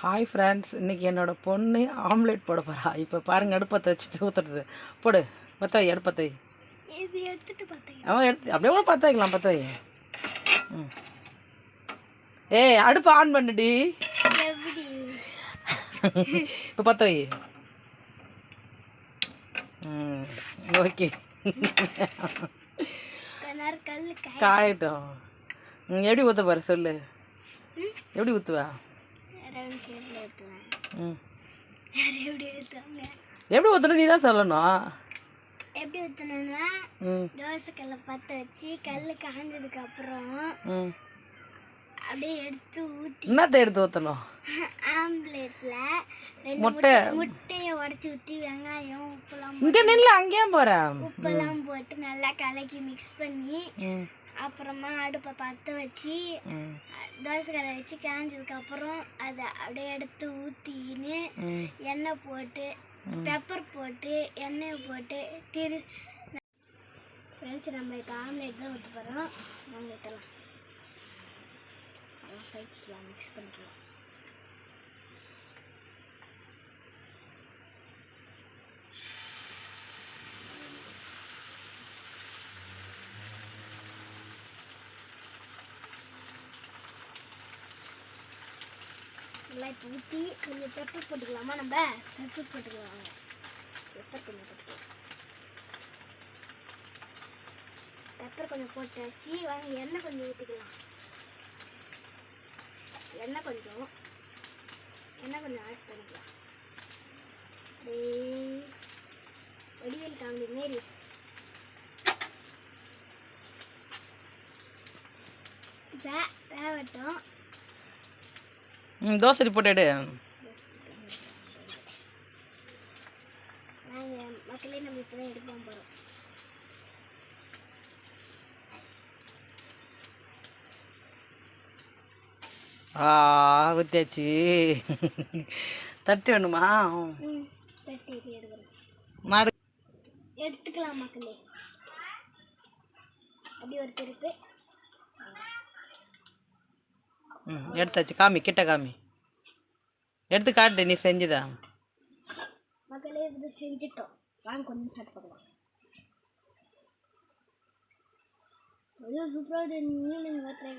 Hi friends இன்றைக்கி என்னோட பொண்ணு ஆம்லேட் போட போகிறா இப்போ பாருங்க அடுப்பத்தை வச்சுட்டு ஊற்றுறது போடு. பற்ற வை அடுப்பத்தை அவன் எடுத்து அப்படியே கூட பற்ற வைக்கலாம் பற்ற வை ம். ஏய் அடுப்பு ஆன் பண்ணுடி. இப்போ பற்ற வை ம் ஓகே. காயட்டும். எப்படி ஊற்ற போகிற சொல்லு. எப்படி ஊற்றுவா ம் எப்படி ஊற்றணும் நீ தான் சொல்லணும். எப்படி ஊற்றணும்னா ம் தோசை கல்லை பற்ற வச்சு கல் காஞ்சதுக்கு அப்புறம் அப்படியே எடுத்து ஊற்றி என்னத்தை எடுத்து ஊற்றணும் ஆம்லேட்ல ரெண்டு முட்டை. முட்டை முட்டையை உடச்சி ஊற்றி வெங்காயம் உப்புலாம் இங்கே நில்லு அங்கேயும் போகிறேன் உப்பெல்லாம் போட்டு நல்லா கலக்கி மிக்ஸ் பண்ணி அப்புறமா அடுப்பை பற்ற வச்சு தோசை கல்லை வச்சு காஞ்சதுக்கு அப்புறம் அதை அப்படியே எடுத்து ஊற்றின்னு எண்ணெய் போட்டு பெப்பர் போட்டு எண்ணெயை போட்டு திரு ஃப்ரெண்ட்ஸ் நம்ம இப்போ ஆம்லேட் தான் ஊற்ற போகிறோம் நம்ம ஊற்றலாம் மிக்ஸ் பண்ணிக்கலாம். நல்லா இப்போ ஊற்றி கொஞ்சம் பெப்பர் போட்டுக்கலாமா நம்ம? பெப்பர் போட்டுக்கலாம். பெப்பர் கொஞ்சம் போட்டுக்கலாம் பெப்பர் கொஞ்சம் போட்டாச்சு. வாங்க எண்ணெய் கொஞ்சம் ஊற்றிக்கலாம் எண்ணெய் கொஞ்சம். எண்ணெய் கொஞ்சம் ஆட் பண்ணிக்கலாம். வடிவேல் காமெடி மாரி. வே ம் தோசை ரிப்போர்ட் எடு. மக்களே நம்ம இப்போ தான் போகிறோம் ஆ ஊற்றியாச்சு தட்டு வேணுமா? மாடு. எடுத்துக்கலாம் மக்களே. அப்படி ஒருத்தருக்கு ம் எடுத்தாச்சு காமி கிட்ட காமி. எடுத்து காட்டு நீ செஞ்சுதா? மக்களே இது செஞ்சிட்டோம். வாங்க கொஞ்சம் ஸ்டார்ட் பண்ணலாம் ஐயோ சூப்பராக நீங்களும் ட்ரை